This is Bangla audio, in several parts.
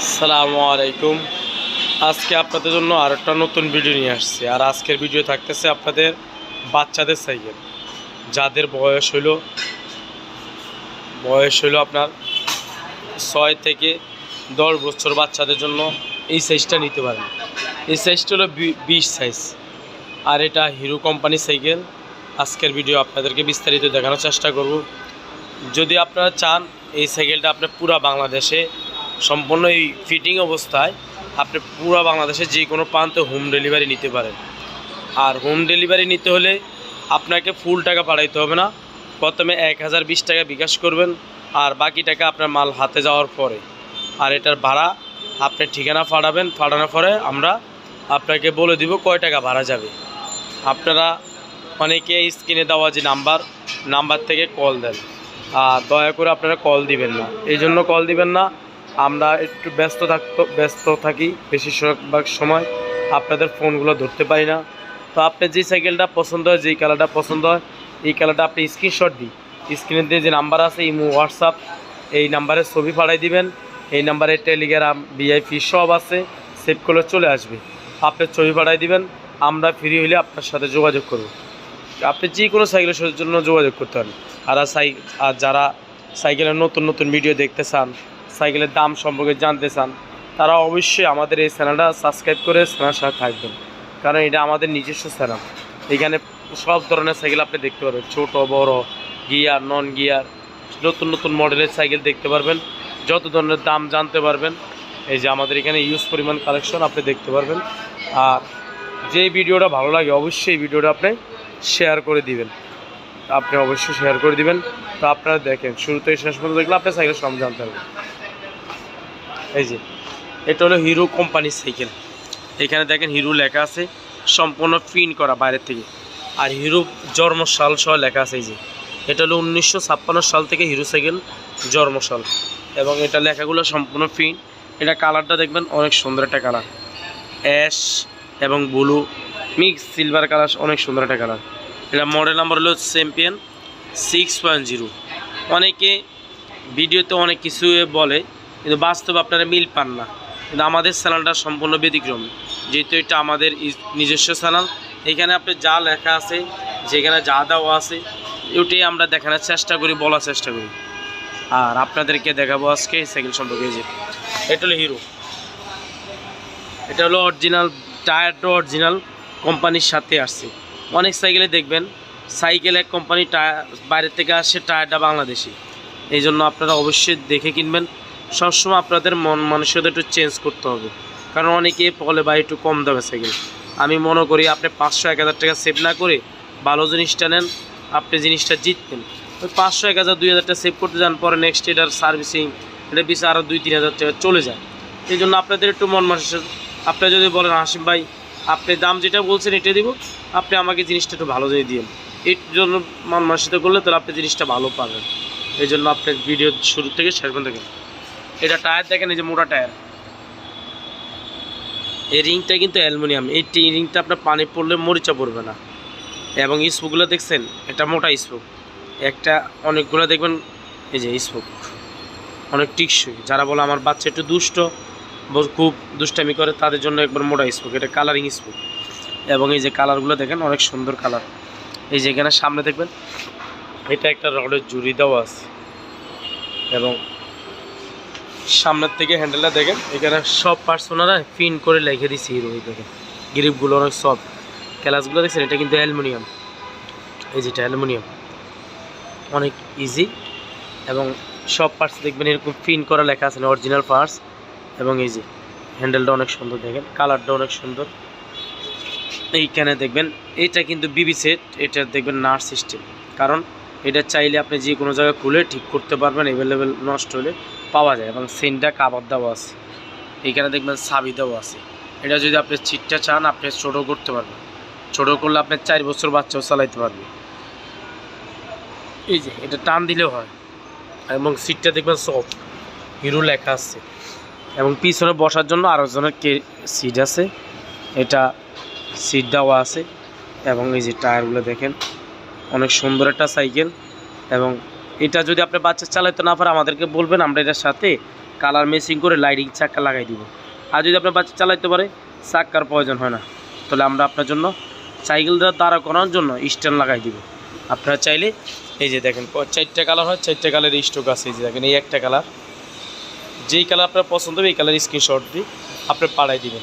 আসসালামু আলাইকুম। আজকে আপনাদের জন্য আর একটা নতুন ভিডিও নিয়ে আসছি। আর আজকের ভিডিও থাকতেছে আপনাদের বাচ্চাদের সাইকেল। যাদের বয়স হলো বয়স হলো আপনার ছয় থেকে দশ বছর বাচ্চাদের জন্য এই সাইজটা নিতে পারেন। এই সাইজটা হলো বিশ সাইজ আর এটা হিরো কোম্পানি সাইকেল। আজকের ভিডিও আপনাদেরকে বিস্তারিত দেখানোর চেষ্টা করব। যদি আপনারা চান, এই সাইকেলটা আপনার পুরা বাংলাদেশে সম্পূর্ণ এই ফিটিং অবস্থায় আপনি পুরো বাংলাদেশে যে কোনো প্রান্তে হোম ডেলিভারি নিতে পারেন। আর হোম ডেলিভারি নিতে হলে আপনাকে ফুল টাকা পাঠাইতে হবে না। প্রথমে এক হাজার বিশ টাকা বিকাশ করবেন, আর বাকি টাকা আপনার মাল হাতে যাওয়ার পরে। আর এটার ভাড়া আপনি ঠিকানা পাঠাবেন পাঠানোর পরে আমরা আপনাকে বলে দিব কয় টাকা ভাড়া যাবে। আপনারা অনেকে স্ক্রিনে দেওয়া যে নাম্বার নাম্বার থেকে কল দেন। আর দয়া করে আপনারা কল দিবেন না। এই জন্য কল দিবেন না। আমরা একটু ব্যস্ত থাকতো, ব্যস্ত থাকি বেশিরভাগ সময়। আপনাদের ফোনগুলো ধরতে পারি না। তো আপনার যে সাইকেলটা পছন্দ হয় যেই কালারটা পছন্দ হয়, এই কালারটা আপনি স্ক্রিনশট দিই স্ক্রিনে দিয়ে যে নাম্বার আছে, ইমো হোয়াটসঅ্যাপ এই নাম্বারে ছবি পাঠাই দিবেন। এই নাম্বারে টেলিগ্রাম ভিআইপি সব আছে সেভ করলে চলে আসবে। আপনি ছবি পাঠাই দিবেন, আমরা ফ্রি হলে আপনার সাথে যোগাযোগ করব। আপনি যে কোনো সাইকেলের জন্য যোগাযোগ করতে পারেন। আর সাই আর যারা সাইকেলের নতুন নতুন ভিডিও দেখতে চান সাইকেলের দাম সম্পর্কে জানতে চান, তারা অবশ্যই আমাদের এই চ্যানেলটা সাবস্ক্রাইব করে চ্যানেল সাথে থাকবেন। কারণ এটা আমাদের নিজস্ব চ্যানেল। এখানে সব ধরনের সাইকেল আপনি দেখতে পারবেন। ছোট, বড়, গিয়ার, নন গিয়ার, নতুন নতুন মডেলের সাইকেল দেখতে পারবেন। যত ধরনের দাম জানতে পারবেন, এই যে আমাদের এখানে ইউজ পরিমাণ কালেকশন আপনি দেখতে পারবেন। আর যে ভিডিওটা ভালো লাগে, অবশ্যই এই ভিডিওটা আপনি শেয়ার করে দিবেন। আপনি অবশ্যই শেয়ার করে দিবেন। তো আপনারা দেখেন শুরু থেকে শেষ পর্যন্ত দেখলে আপনি সাইকেল সব জানতে পারবেন। এই যে, এটা হলো হিরো কোম্পানির সাইকেল। এখানে দেখেন হিরো লেখা আছে, সম্পূর্ণ প্রিন্ট করা বাইরের থেকে। আর হিরো জন্মশাল সহ লেখা আছে এই যে, এটা হলো উনিশশো ছাপ্পান্ন সাল থেকে হিরো সাইকেল জন্মশাল এবং এটা লেখাগুলো সম্পূর্ণ প্রিন্ট। এটা কালারটা দেখবেন অনেক সুন্দর একটা কালার। অ্যাশ এবং ব্লু মিক্স, সিলভার কালার অনেক সুন্দর একটা কালার। এটা মডেল নাম্বার হলো চ্যাম্পিয়ন সিক্স পয়েন্ট জিরো। অনেকে ভিডিওতে অনেক কিছু বলে কিন্তু বাস্তবে আপনারা মিল পান না। কিন্তু আমাদের চ্যানেলটা সম্পূর্ণ ব্যতিক্রম। যেহেতু এটা আমাদের নিজস্ব চ্যানেল, এখানে আপনি যা লেখা আছে, যেখানে যা দেওয়া আছে, ওটাই আমরা দেখানোর চেষ্টা করি, বলার চেষ্টা করি। আর আপনাদেরকে দেখাবো আজকে সাইকেল সম্পর্কে যে এটা হলো হিরো এটা হলো অরিজিনাল টায়ারটা অরিজিনাল কোম্পানির সাথে আসছে। অনেক সাইকেলে দেখবেন সাইকেল এক কোম্পানি টায়ার বাইরে থেকে আসছে, টায়ারটা বাংলাদেশি। এই জন্য আপনারা অবশ্যই দেখে কিনবেন। সবসময় আপনাদের মন মানসিকতা একটু চেঞ্জ করতে হবে। কারণ অনেকে বলে, ভাই, একটু কম দামে সাইকেল। আমি মনে করি, আপনি পাঁচশো, এক হাজার টাকা সেভ না করে ভালো জিনিসটা নেন, আপনি জিনিসটা জিতবেন। ওই পাঁচশো, এক হাজার, দুই হাজার টাকা সেভ করতে যান, পরে নেক্সট এটার সার্ভিসিং এটা পিছিয়ে আরও দুই, তিন হাজার টাকা চলে যায়। এই জন্য আপনাদের একটু মন মানসিক আপনি যদি বলেন, হাসিম ভাই, আপনি দাম যেটা বলছেন এটা দিব, আপনি আমাকে জিনিসটা একটু ভালো দিয়ে দিন এর জন্য মন মানসিকতা করলে তাহলে আপনি জিনিসটা ভালো পাবেন। এই জন্য আপনার ভিডিও শুরু থেকে শেষ পর্যন্ত এটা টায়ার দেখেন, এই যে মোটা টায়ার। এই রিংটা কিন্তু অ্যালুমিনিয়াম। এই রিংটা আপনার পানি পড়লে মরিচা পড়বে না। এবং স্পুকগুলো দেখছেন এটা মোটা স্পুক। একটা অনেকগুলো দেখবেন, এই যে স্পুক। অনেক টিকসই। যারা বলে আমার বাচ্চা একটু দুষ্ট খুব দুষ্টামি করে, তাদের জন্য একবার মোটা স্পুক। এটা কালারিং স্পুক। এবং এই যে কালারগুলো দেখেন, অনেক সুন্দর কালার। এই যে এখানে সামনে দেখবেন, এটা একটা রডের জুড়ি দেওয়া আছে। এবং সামনের থেকে হ্যান্ডেলটা দেখেন, এখানে সব পার্টস ওনারা পিন করে লিখে হিরো এই দেখেন গ্রিপগুলো অনেক সফট ক্যালাসগুলো দেখছেন, এটা কিন্তু অ্যালুমিনিয়াম। এই যেটা অ্যালুমিনিয়াম। অনেক ইজি এবং সব পার্টস দেখবেন এরকম পিন করা লেখা আছে অরিজিনাল পার্টস এবং যে হ্যান্ডেলটা অনেক সুন্দর দেখেন কালারটা অনেক সুন্দর। এইখানে দেখবেন, এটা কিন্তু বিবি সেট এটা দেখবেন নার্স সিস্টেম কারণ এটা চাইলে আপনি যে কোনো জায়গায় খুলে ঠিক করতে পারবেন অ্যাভেলেবেল নষ্ট হলে পাওয়া যায় এবং সেন্টটা কাবার দেওয়া আছে। এইখানে দেখবেন সাবি দেওয়া আছে। এটা যদি আপনি চিটটা চান, আপনি ছোটো করতে পারবেন। ছোটো করলে আপনার চার বছর বাচ্চাও চালাইতে পারবে। এই যে, এটা টান দিলেও হয়। এবং সিটটা দেখবেন সফট হিরো লেখা আছে। এবং পিছনে বসার জন্য আরও জনের কে সিট আছে। এটা সিট দেওয়া আছে। এবং এই যে টায়ারগুলো দেখেন। অনেক সুন্দর একটা সাইকেল এবং এটা যদি আপনি বাচ্চা চালাইতে না পারে আমাদেরকে বলবেন, আমরা এটার সাথে কালার মেসিং করে লাইটিং চাক্কা লাগাই দিব। আর যদি আপনার বাচ্চা চালাইতে পারে চাক্কার প্রয়োজন হয় না। তাহলে আমরা আপনার জন্য সাইকেলটা দাঁড়া করানোর জন্য স্ট্যান্ড লাগাই দিব। আপনারা চাইলে, এই যে দেখেন চারটে কালার হয়, চারটে কালারের স্টক আছে, এই যে দেখেন, এই একটা কালার। যেই কালার আপনার পছন্দ হবে, এই কালার স্ক্রিনশট দিয়ে আপনি পাঠাই দিবেন।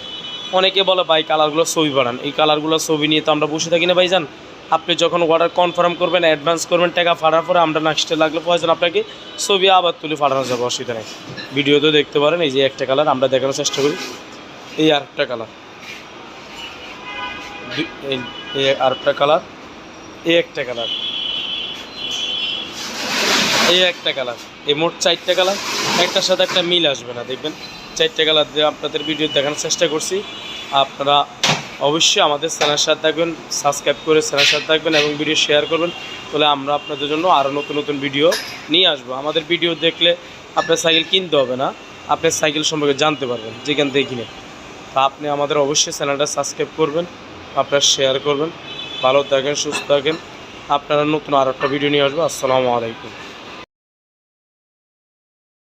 অনেকে বলে, ভাই, কালারগুলো ছবি বাড়ান এই কালারগুলো ছবি নিয়ে তো আমরা বসে থাকি না, ভাইজান। আপনি যখন অর্ডার কনফার্ম করবেন অ্যাডভান্স করবেন, টাকা ফাড়ার পরে আমরা নেক্সটে লাগলে প্রয়োজন আপনাকে ছবি আবার তুলে ফাটানো যাবে, অসুবিধা নেই। ভিডিওতেও দেখতে পারেন, এই যে একটা কালার আমরা দেখানোর চেষ্টা করি। এই আরেকটা কালার এই আরেকটা কালার এই একটা কালার এই একটা কালার এই মোট চারটে কালার একটার সাথে একটা মিল আসবে না, দেখবেন। চারটে কালার দিয়ে আপনাদের ভিডিও দেখানোর চেষ্টা করছি। আপনারা অবশ্যই আমাদের চ্যানেলের সাথে থাকবেন সাবস্ক্রাইব করে চ্যানেলের সাথে থাকবেন এবং ভিডিও শেয়ার করবেন, তাহলে আমরা আপনাদের জন্য আরও নতুন নতুন ভিডিও নিয়ে আসব। আমাদের ভিডিও দেখলে আপনার সাইকেল কিনতে হবে না আপনার সাইকেল সম্পর্কে জানতে পারবেন, যেখান থেকে কিনে। তা আপনি আমাদের অবশ্যই চ্যানেলটা সাবস্ক্রাইব করবেন, আপনারা শেয়ার করবেন, ভালো থাকেন, সুস্থ থাকেন। আপনারা নতুন আর একটা ভিডিও নিয়ে আসব। আসসালামু আলাইকুম।